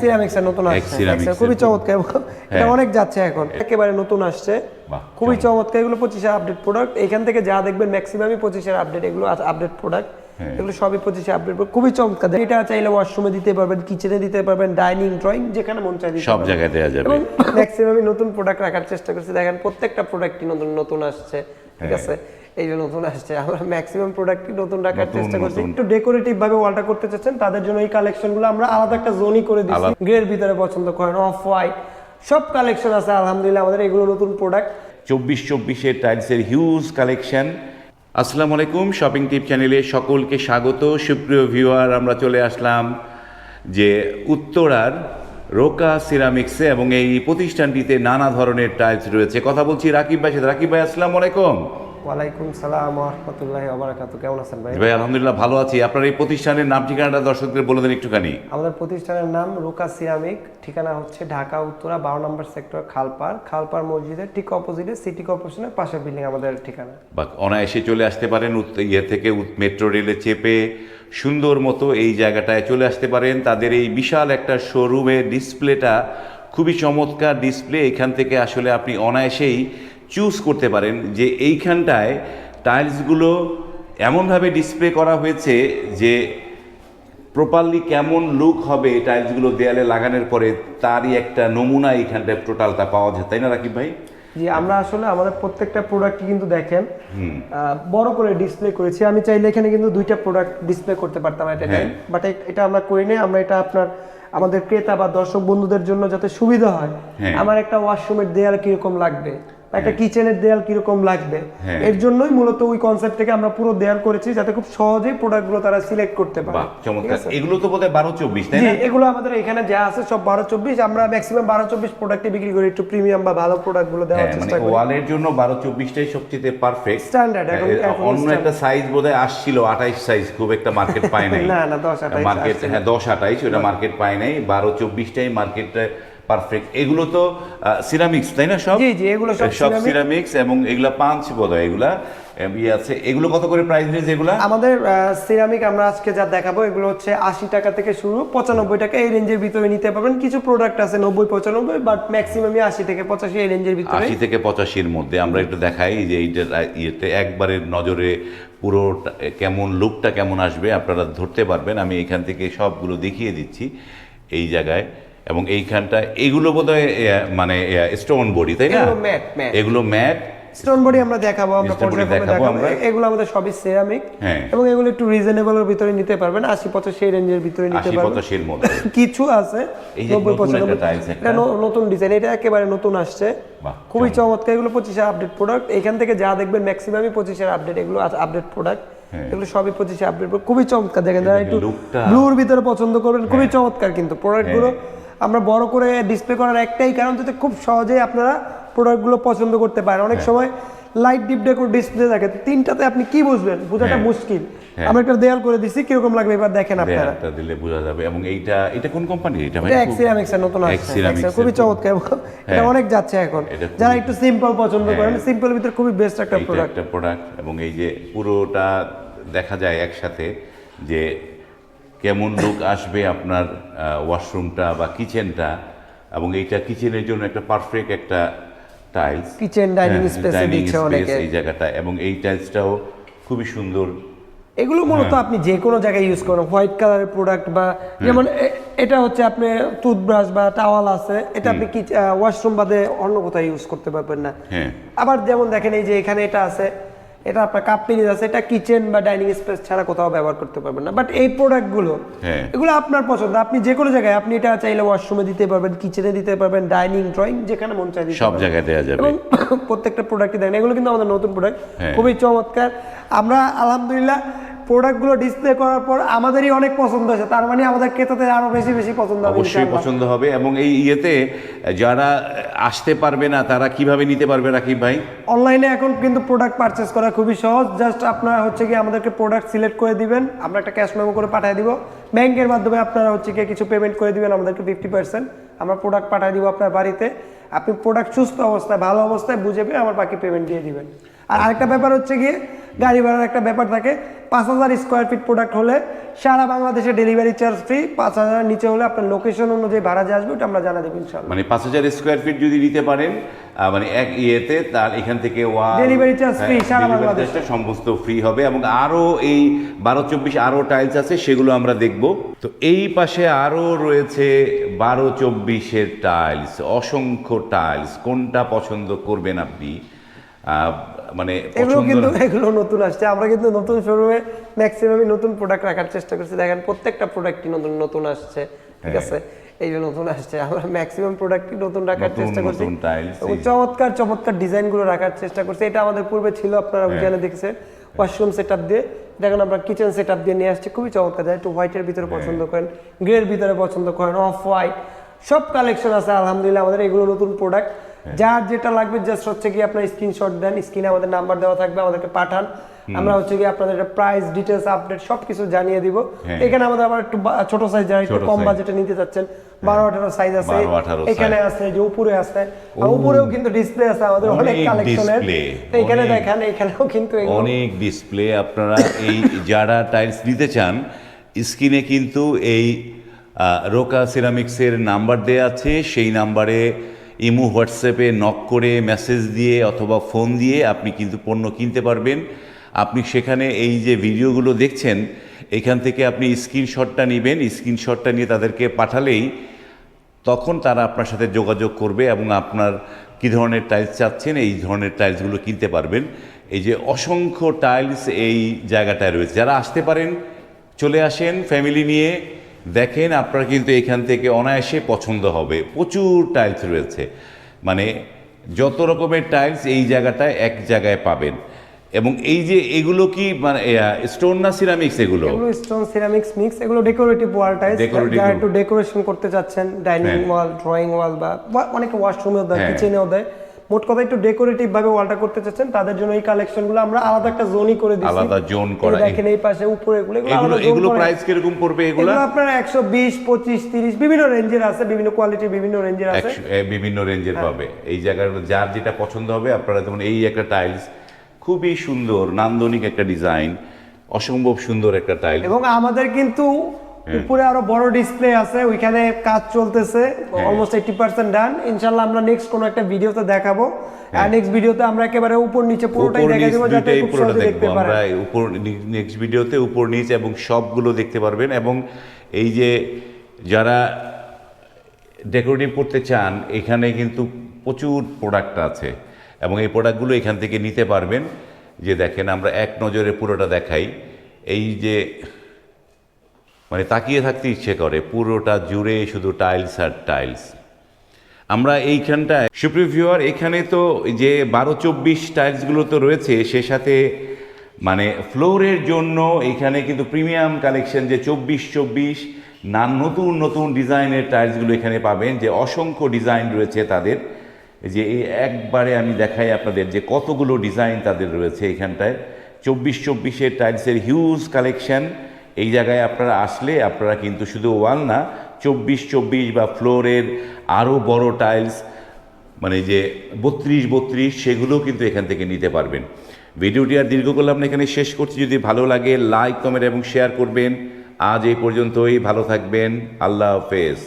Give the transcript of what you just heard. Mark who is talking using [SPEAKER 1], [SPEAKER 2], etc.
[SPEAKER 1] সিরামিক্সের নতুন আসছে। খুবই চমৎকার এটা
[SPEAKER 2] হ্যাঁ।
[SPEAKER 1] অনেক যাচ্ছে এখন। একেবারে নতুন আসছে। খুবই চমৎকার। এগুলো পঁচিশের আপডেট প্রোডাক্ট এখান থেকে যা দেখবেন ম্যাক্সিমামই পঁচিশের আপডেট এগুলো আপডেট প্রোডাক্ট
[SPEAKER 2] হ্যাঁ।
[SPEAKER 1] এগুলো সবই পঁচিশে আপডেট খুবই চমৎকার। এটা চাইলে ওয়াশরুমে দিতে পারবেন কিচেনে দিতে পারবেন ডাইনিং ড্রয়িং যেখানে মন চাই
[SPEAKER 2] সব জায়গায় দেওয়া যাবে।
[SPEAKER 1] ম্যাক্সিমামই নতুন প্রোডাক্ট রাখার চেষ্টা করছি। দেখেন প্রত্যেকটা প্রোডাক্টই নতুন নতুন আসছে। ঠিক আছে? এই যে নতুন আসছে আমরা ম্যাক্সিমাম প্রোডাক্টই নতুন রাখার চেষ্টা করছি। একটু ডেকোরেটিভ ভাবে ওয়ালটা করতে চাচ্ছেন তাদের জন্য এই কালেকশনগুলো আমরা আলাদা একটা জোনই করে দিচ্ছি। গ্রের ভিতরে পছন্দ করেন অফ হোয়াইট সব কালেকশন আছে আলহামদুলিল্লাহ আমাদের এগুলো নতুন প্রোডাক্ট
[SPEAKER 2] চব্বিশ চব্বিশের টাইলসের হিউজ কালেকশন আসসালামু আলাইকুম শপিং টিপ চ্যানেলে সকলকে স্বাগত। সুপ্রিয় ভিউয়ার আমরা চলে আসলাম যে উত্তরার রোকা সিরামিক্সে এবং এই প্রতিষ্ঠানটিতে নানা ধরনের টাইলস রয়েছে। কথা বলছি রাকিব ভাই সাথে। রাকিব ভাই আসসালামু আলাইকুম।
[SPEAKER 1] ওয়ালাইকুম সালাম রহমতুল্লাহ ওবারাকাতু কেমন আছেন ভাই?
[SPEAKER 2] ভাই আলহামদুলিল্লাহ ভালো আছি। আপনার এই প্রতিষ্ঠানের নাম ঠিকানাটা দর্শকদের বলে দেন একটুখানি।
[SPEAKER 1] আমাদের প্রতিষ্ঠানের নাম রুকা সিরামিক। ঠিকানা হচ্ছে ঢাকা উত্তরা বারো নম্বর সেক্টর খালপার খালপার মসজিদের ঠিক অপোজিটে সিটি কর্পোরেশনের পাশের বিল্ডিং আমাদের ঠিকানা।
[SPEAKER 2] বা অনায়াসে চলে আসতে পারেন ইয়ে থেকে মেট্রো রেলে চেপে সুন্দর মতো এই জায়গাটায় চলে আসতে পারেন। তাদের এই বিশাল একটা শোরুমের ডিসপ্লেটা খুবই চমৎকার ডিসপ্লে এখান থেকে আসলে আপনি অনায়াসেই চুজ করতে পারেন যে এইখানটায় টাইলসগুলো এমনভাবে ডিসপ্লে করা হয়েছে যে প্রপারলি কেমন লুক হবে টাইলসগুলো দেয়ালে লাগানোর পরে তারই একটা নমুনা এইখানটায় টোটালটা পাওয়া যায় তাই না রাকিব ভাই?
[SPEAKER 1] জি আমরা আসলে আমাদের প্রত্যেকটা প্রোডাক্ট কিন্তু দেখেন। আহ, বড় করে ডিসপ্লে করেছি। আমি চাইলে এখানে কিন্তু দুইটা প্রোডাক্ট ডিসপ্লে করতে পারতাম এটা
[SPEAKER 2] হ্যাঁ।
[SPEAKER 1] বাট এটা আমরা করি নাই। আমরা এটা আপনার আমাদের ক্রেতা বা দর্শক বন্ধুদের জন্য যাতে সুবিধা হয়।
[SPEAKER 2] হ্যাঁ।
[SPEAKER 1] আমার একটা ওয়াশরুমের দেয়াল কীরকম লাগবে? বা একটা কিচেনের দেয়াল কীরকম লাগবে?
[SPEAKER 2] হ্যাঁ।
[SPEAKER 1] এর জন্যই মূলত ওই কনসেপ্ট থেকে আমরা পুরো দেয়াল করেছি যাতে খুব সহজেই প্রোডাক্টগুলো তারা সিলেক্ট করতে পারে।
[SPEAKER 2] চমৎকার। এগুলো তো বোধহয় বারো চব্বিশ তাই না?
[SPEAKER 1] এগুলো আমাদের এখানে যা আছে সব বারো চব্বিশ। আমরা ম্যাক্সিমাম বারো চব্বিশ প্রোডাক্টে বিক্রি করি একটু প্রিমিয়াম বা ভালো প্রোডাক্টগুলো দেওয়ার
[SPEAKER 2] হ্যাঁ মানে
[SPEAKER 1] চেষ্টা করি।
[SPEAKER 2] ওয়ালের জন্য বারো চব্বিশটাই সবচেয়ে পারফেক্ট
[SPEAKER 1] এখন- এখন
[SPEAKER 2] অন্য একটা সাইজ বোধহয় আসছিল আঠাইশ সাইজ খুব একটা মার্কেট পায় নাই।
[SPEAKER 1] না, না, 10, 28
[SPEAKER 2] মার্কেট হ্যাঁ দশ আঠাইশ ওটা মার্কেট পায় নাই। বারো চব্বিশটাই মার্কেট পারফেক্ট এগুলো তো সিরামিক্স তাই না সব?
[SPEAKER 1] জি, জি, এগুলো সব
[SPEAKER 2] সব সিরামিক্স এবং এগুলা পাঁচ বোধ হয় এগুলা ইয়ে আছে। এগুলো কত করে প্রাইস রেঞ্জ এগুলা?
[SPEAKER 1] আমাদের সিরামিক আমরা আজকে যা দেখাবো এগুলো হচ্ছে আশি টাকা থেকে শুরু পঁচানব্বই টাকা এই রেঞ্জের ভিতরে নিতে পারবেন। কিছু প্রোডাক্ট আছে নব্বই পঁচানব্বই বাট ম্যাক্সিমামই আশি থেকে পঁচাশি এই রেঞ্জের ভিতরে।
[SPEAKER 2] আশি থেকে পঁচাশির মধ্যে আমরা একটু দেখাই যে এইটা ইয়েতে একবারে নজরে পুরো কেমন লুকটা কেমন আসবে আপনারা ধরতে পারবেন। আমি এখান থেকে সবগুলো দেখিয়ে দিচ্ছি এই জায়গায়। এবং এইখানটা এগুলো বোধহয় মানে স্টোন বডি তাই না?
[SPEAKER 1] এগুলো
[SPEAKER 2] ম্যাট
[SPEAKER 1] স্টোন বডি আমরা দেখাবো আমরা পর্যায়ক্রমে
[SPEAKER 2] দেখাবো।
[SPEAKER 1] এগুলো আমাদের সবই সিরামিক
[SPEAKER 2] হ্যাঁ।
[SPEAKER 1] এবং এগুলো একটু রিজনেবলের ভিতরে নিতে পারবেন আশি পঁচাশি এই রেঞ্জের ভিতরে নিতে পারবেন।
[SPEAKER 2] পঁচাশির মধ্যে।
[SPEAKER 1] কিছু আছে
[SPEAKER 2] এই যে
[SPEAKER 1] নব্বই
[SPEAKER 2] নতুন।
[SPEAKER 1] এটা ডিজাইন এটা একেবারে নতুন আসছে। খুবই চমৎকার। এগুলো পঁচিশে আপডেট প্রোডাক্ট এখান থেকে যা দেখবেন ম্যাক্সিমামই পঁচিশের আপডেট এগুলো আপডেট প্রোডাক্ট এগুলো সবই পঁচিশে আপডেট খুবই চমৎকার। দেখেন যারা একটু ব্লুর ভিতরে পছন্দ করবেন খুবই চমৎকার কিন্তু প্রোডাক্টগুলো আমরা বড় করে ডিসপ্লে করার একটাই কারণ যাতে খুব সহজেই আপনারা প্রোডাক্টগুলো পছন্দ করতে পারেন। অনেক সময় লাইট ডিপ ডেকোর ডিসপ্লে থাকে। তিনটাতে আপনি কি বুঝবেন? বোঝাটা
[SPEAKER 2] হ্যাঁ।
[SPEAKER 1] মুশকিল।
[SPEAKER 2] হ্যাঁ।
[SPEAKER 1] আমরা একটা দেয়াল করে দিছি কীরকম লাগবে এবার দেখেন আপনারা।
[SPEAKER 2] একটা দিলে বোঝা যাবে। এবং এইটা এটা কোন কোম্পানি এটা
[SPEAKER 1] এটা এক্সিরামিক্স এর নতুন আসছে খুবই চমৎকার। এটা অনেক যাচ্ছে এখন। যারা একটু সিম্পল পছন্দ করেন
[SPEAKER 2] হ্যাঁ।
[SPEAKER 1] সিম্পল ভিতরে খুবই বেস্ট একটা প্রোডাক্ট
[SPEAKER 2] একটা প্রোডাক্ট এবং এই যে পুরোটা দেখা যায় একসাথে যে কেমন লুক আসবে আপনার ওয়াশরুমটা বা কিচেনটা এবং এইটা কিচেনের জন্য একটা পারফেক্ট একটা টাইলস
[SPEAKER 1] কিচেন ডাইনিং স্পেসে দিচ্ছে অনেকে।
[SPEAKER 2] এই জায়গাটা এবং এই টাইলসটাও খুবই সুন্দর।
[SPEAKER 1] এগুলো মূলত
[SPEAKER 2] হ্যাঁ।
[SPEAKER 1] আপনি যে কোনো জায়গায় ইউজ করেন। হোয়াইট কালারের প্রোডাক্ট বা যেমন এটা হচ্ছে আপনি টুথব্রাশ বা টাওয়াল আছে এটা আপনি কি ওয়াশরুম বাদে অন্য কোথাও ইউজ করতে পারবেন না।
[SPEAKER 2] হ্যাঁ।
[SPEAKER 1] আবার যেমন দেখেন এই যে এখানে এটা আছে এটা আপনার কাপ পিরিজ আছে এটা কিচেন বা ডাইনিং স্পেস ছাড়া কোথাও ব্যবহার করতে পারবেন না বাট এই প্রোডাক্টগুলো
[SPEAKER 2] হ্যাঁ।
[SPEAKER 1] এগুলো আপনার পছন্দ আপনি যে কোনো জায়গায় আপনি এটা চাইলে ওয়াশরুমে দিতে পারবেন কিচেনে দিতে পারবেন ডাইনিং ড্রয়িং যেখানে মন চাই
[SPEAKER 2] সব। জায়গায় দেওয়া যাবে
[SPEAKER 1] এবং প্রত্যেকটা প্রোডাক্টই দেখেন এগুলো কিন্তু আমাদের নতুন প্রোডাক্ট
[SPEAKER 2] হ্যাঁ।
[SPEAKER 1] খুবই চমৎকার আমরা আলহামদুলিল্লাহ প্রোডাক্টগুলো ডিসপ্লে করার পর আমাদেরই অনেক পছন্দ হয়েছে। তার মানে আমাদের ক্রেতাদের আরও বেশি বেশি পছন্দ হবে
[SPEAKER 2] অবশ্যই পছন্দ হবে এবং এই ইয়েতে যারা আসতে পারবে না তারা কীভাবে নিতে পারবে রাকিব ভাই?
[SPEAKER 1] অনলাইনে এখন কিন্তু প্রোডাক্ট পারচেস করা খুবই সহজ। জাস্ট আপনারা হচ্ছে কি আমাদেরকে প্রোডাক্ট সিলেক্ট করে দিবেন। আমরা একটা ক্যাশ মেমো করে পাঠিয়ে দিব। ব্যাংকের মাধ্যমে আপনারা হচ্ছে কি কিছু পেমেন্ট করে দিবেন আমাদেরকে ফিফটি পার্সেন্ট আমরা প্রোডাক্ট পাঠিয়ে দিব আপনার বাড়িতে। আপনি প্রোডাক্ট সুস্থ অবস্থায় ভালো অবস্থায় বুঝে পেয়ে আমার বাকি পেমেন্ট দিয়ে দিবেন। আর আরেকটা ব্যাপার হচ্ছে গিয়ে গাড়ি ভাড়ার একটা ব্যাপার থাকে। পাঁচ হাজার স্কোয়ার ফিট প্রোডাক্ট হলে সারা বাংলাদেশে ডেলিভারি চার্জ ফ্রি পাঁচ হাজার নিচে হলে আপনার লোকেশন অনুযায়ী ভাড়া যে আসবে ওটা আমরা জানা দেবো ইনশাল্লাহ
[SPEAKER 2] মানে পাঁচ হাজার স্কোয়ার ফিট যদি নিতে পারেন মানে এক ইয়েতে তার এখান থেকে
[SPEAKER 1] Delivery charge free, সারা বাংলাদেশে।
[SPEAKER 2] সমস্ত ফ্রি হবে এবং আরও এই বারো চব্বিশ আরও টাইলস আছে সেগুলো আমরা দেখব। তো এই পাশে আরও রয়েছে বারো চব্বিশের টাইলস অসংখ্য টাইলস কোনটা পছন্দ করবেন আপনি? আহ, মানে
[SPEAKER 1] এগুলো কিন্তু এগুলো নতুন আসছে। আমরা কিন্তু নতুন শোরুমে ম্যাক্সিমামই নতুন প্রোডাক্ট রাখার চেষ্টা করছি। দেখেন প্রত্যেকটা প্রোডাক্টই নতুন নতুন আসছে ঠিক
[SPEAKER 2] হ্যাঁ।
[SPEAKER 1] আছে? এই যে নতুন আসছে আমরা ম্যাক্সিমাম প্রোডাক্টই নতুন রাখার চেষ্টা করছি। চমৎকার চমৎকার ডিজাইনগুলো রাখার চেষ্টা করছি। এটা আমাদের পূর্বে ছিল আপনারা
[SPEAKER 2] হ্যাঁ।
[SPEAKER 1] ওইখানে দেখছেন। ওয়াশরুম সেট আপ দিয়ে। দেখেন আমরা কিচেন সেট দিয়ে নিয়ে আসছি। খুবই চমৎকার যায় একটু হোয়াইটের ভিতরে
[SPEAKER 2] হ্যাঁ।
[SPEAKER 1] পছন্দ করেন গ্রের ভিতরে পছন্দ করেন অফ হোয়াইট সব কালেকশন আছে আলহামদুলিল্লাহ। আমাদের এগুলো নতুন প্রোডাক্ট
[SPEAKER 2] হ্যাঁ।
[SPEAKER 1] যার যেটা লাগবে জাস্ট হচ্ছে কি আপনার স্ক্রিনশট দেন স্ক্রিনে আমাদের নাম্বার দেওয়া থাকবে আমাদেরকে পাঠান। আমরা হচ্ছে কি আপনাদের প্রাইস ডিটেলস আপডেট সবকিছু জানিয়ে দিব।
[SPEAKER 2] হ্যাঁ।
[SPEAKER 1] এখানে আমাদের আবার একটু ছোট সাইজ যারা একটু কম বাজেটে নিতে চাচ্ছেন বারো আঠারো সাইজ আছে।
[SPEAKER 2] 12, 18
[SPEAKER 1] এখানে আছে যে উপরে আছে। উপরেও কিন্তু ডিসপ্লে আছে আমাদের অনেক কালেকশনের এখানে দেখেন এখানেও কিন্তু
[SPEAKER 2] অনেক ডিসপ্লে আপনারা এই যারা টাইলস নিতে চান স্ক্রিনে কিন্তু এই রোকা সিরামিক্সের নাম্বার দেওয়া আছে। সেই নাম্বারে ইমো, হোয়াটসঅ্যাপে নক করে মেসেজ দিয়ে অথবা ফোন দিয়ে আপনি কিন্তু পণ্য কিনতে পারবেন। আপনি সেখানে এই যে ভিডিওগুলো দেখছেন, এখান থেকে আপনি স্ক্রিনশটটা নেবেন। স্ক্রিনশটটা নিয়ে তাদেরকে পাঠালেই তখন তারা আপনার সাথে যোগাযোগ করবে এবং আপনার কী ধরনের টাইলস চাচ্ছেন, এই ধরনের টাইলসগুলো কিনতে পারবেন। এই যে অসংখ্য টাইলস এই জায়গাটায় রয়েছে। যারা আসতে পারেন, চলে আসেন ফ্যামিলি নিয়ে। দেখেন আপনার কিন্তু এখান থেকে অনায়াসে পছন্দ হবে। প্রচুর টাইলস রয়েছে। মানে যত রকমের টাইলস এই জায়গাটায় এক জায়গায় পাবেন। এবং এই যে এগুলো কি মানে স্টোন না সিরামিক্স এগুলো?
[SPEAKER 1] এগুলো স্টোন সিরামিক্স মিক্স এগুলো ডেকোরেটিভ ওয়াল টাইলস যারা একটু ডেকোরেশন করতে চাচ্ছেন ডাইনিং
[SPEAKER 2] হ্যাঁ।
[SPEAKER 1] ওয়াল ড্রয়িং ওয়াল বা অনেকে ওয়াশরুমেও দেয়
[SPEAKER 2] হ্যাঁ।
[SPEAKER 1] কিচেনেও দেয় মোট কথা একটু ডেকোরেটিভ ভাবে ওয়ালটা করতে চাচ্ছেন তাদের জন্য এই কালেকশনগুলো আমরা আলাদা একটা জোনই করে দিচ্ছি
[SPEAKER 2] আলাদা
[SPEAKER 1] এই
[SPEAKER 2] করা।
[SPEAKER 1] দেখেন এই পাশে উপরে এগুলো এগুলো
[SPEAKER 2] এগুলো। প্রাইস কীরকম পড়বে এগুলো
[SPEAKER 1] এগুলো আপনার একশো বিশ পঁচিশ তিরিশ বিভিন্ন রেঞ্জের আছে বিভিন্ন কোয়ালিটির বিভিন্ন রেঞ্জের আছে
[SPEAKER 2] বিভিন্ন রেঞ্জের
[SPEAKER 1] হ্যাঁ।
[SPEAKER 2] পাবে এই জায়গার যার যেটা পছন্দ হবে আপনারা যেমন এই একটা টাইলস খুবই সুন্দর নান্দনিক একটা ডিজাইন অসম্ভব সুন্দর একটা টাইল
[SPEAKER 1] এবং আমাদের কিন্তু। উপরে আরও বড় ডিসপ্লে আছে ওইখানে কাজ চলতেছে
[SPEAKER 2] হ্যাঁ।
[SPEAKER 1] অলমোস্ট এইটি পার্সেন্ট ডান ইনশাল্লাহ আমরা নেক্সট কোনো একটা ভিডিওতে দেখাবো। আর নেক্সট ভিডিওতে আমরা একেবারে উপর নিচে পুরোটাই দেবো যাতে খুব সহজে দেখতে
[SPEAKER 2] আমরা। উপর নেক্সট ভিডিওতে উপর নিচ এবং সবগুলো দেখতে পারবেন এবং এই যে যারা ডেকোরেটিভ করতে চান এখানে কিন্তু প্রচুর প্রোডাক্ট আছে এবং এই প্রোডাক্টগুলো এখান থেকে নিতে পারবেন। যে দেখেন আমরা এক নজরে পুরোটা দেখাই। এই যে মানে তাকিয়ে থাকতে ইচ্ছে করে, পুরোটা জুড়ে শুধু টাইলস আর টাইলস আমরা এইখানটায়, সুপ্রিয় ভিউয়ার এখানে তো যে বারো চব্বিশ টাইলসগুলো তো রয়েছে, সে সাথে মানে ফ্লোরের জন্য এখানে কিন্তু প্রিমিয়াম কালেকশন যে চব্বিশ চব্বিশ, না নতুন নতুন ডিজাইনের টাইলসগুলো এখানে পাবেন, যে অসংখ্য ডিজাইন রয়েছে তাদের। যে একবারে আমি দেখাই আপনাদের যে কতগুলো ডিজাইন তাদের রয়েছে এখানটায়। চব্বিশ চব্বিশের টাইলসের হিউজ কালেকশন এই জায়গায় আপনারা আসলে আপনারা কিন্তু শুধু ওয়াল না, চব্বিশ চব্বিশ বা ফ্লোরের আরও বড় টাইলস মানে যে বত্রিশ বত্রিশ সেগুলোও কিন্তু এখান থেকে নিতে পারবেন। ভিডিওটি আর দীর্ঘ করলাম এখানে শেষ করছি। যদি ভালো লাগে, লাইক, কমেন্ট এবং শেয়ার করবেন। আজ এই পর্যন্তই, ভালো থাকবেন। আল্লাহ হাফেজ।